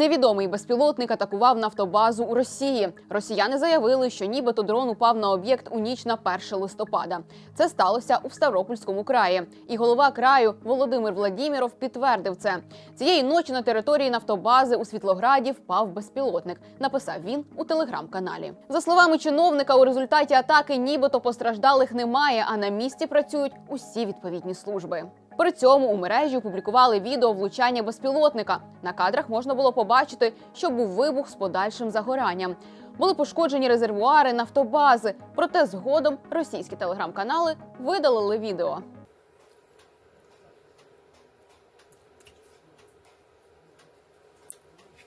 Невідомий безпілотник атакував нафтобазу у Росії. Росіяни заявили, що нібито дрон упав на об'єкт у ніч на 1 листопада. Це сталося у Ставропольському краї. І голова краю Володимир Владіміров підтвердив це. Цієї ночі на території нафтобази у Світлограді впав безпілотник. Написав він у телеграм-каналі. За словами чиновника, у результаті атаки нібито постраждалих немає, а на місці працюють усі відповідні служби. При цьому у мережі опублікували відео влучання безпілотника. На кадрах можна було побачити, що був вибух з подальшим загоранням. Були пошкоджені резервуари нафтобази. Проте згодом російські телеграм-канали видалили відео.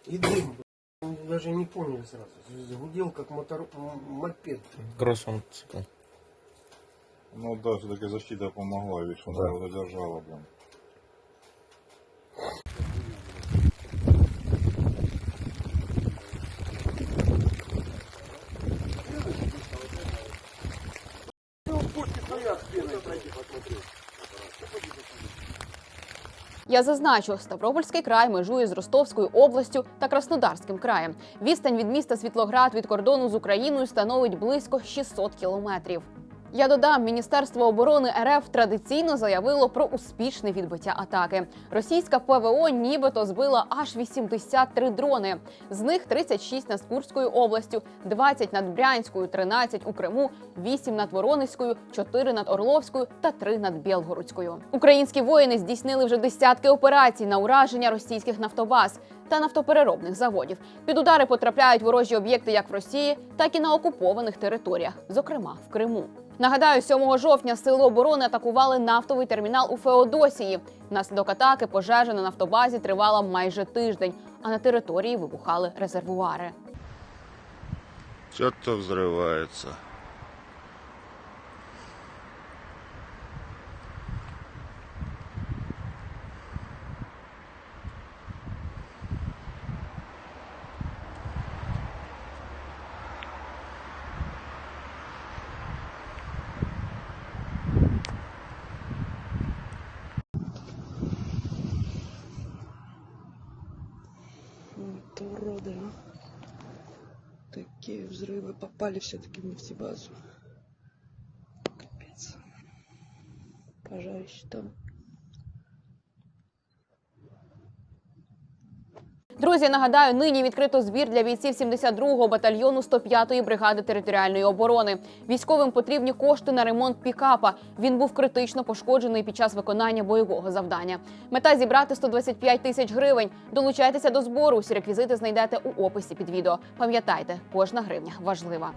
И дым, даже не поняли сразу. Загудел, как мотор... мопед. Кросс мотоцикл. Ну да, все-таки защита помогла, видишь, она его задержала, блин. Я зазначу, Ставропольський край межує з Ростовською областю та Краснодарським краєм. Відстань від міста Світлоград від кордону з Україною становить близько 600 кілометрів. Я додам, Міністерство оборони РФ традиційно заявило про успішне відбиття атаки. Російська ПВО нібито збила аж 83 дрони. З них 36 над Курською областю, 20 над Брянською, 13 у Криму, 8 над Воронезькою, 4 над Орловською та 3 над Білгородською. Українські воїни здійснили вже десятки операцій на ураження російських нафтобаз та нафтопереробних заводів. Під удари потрапляють ворожі об'єкти як в Росії, так і на окупованих територіях, зокрема в Криму. Нагадаю, 7 жовтня сили оборони атакували нафтовий термінал у Феодосії. Внаслідок атаки пожежа на нафтобазі тривала майже тиждень, а на території вибухали резервуари. Що то взрывается. Вот уроды. а. Такие взрывы попали все-таки в нефтебазу. Капец. Пожарище там. Друзі, нагадаю, нині відкрито збір для бійців 72-го батальйону 105-ї бригади територіальної оборони. Військовим потрібні кошти на ремонт пікапа. Він був критично пошкоджений під час виконання бойового завдання. Мета зібрати 125 тисяч гривень. Долучайтеся до збору. Усі реквізити знайдете у описі під відео. Пам'ятайте, кожна гривня важлива.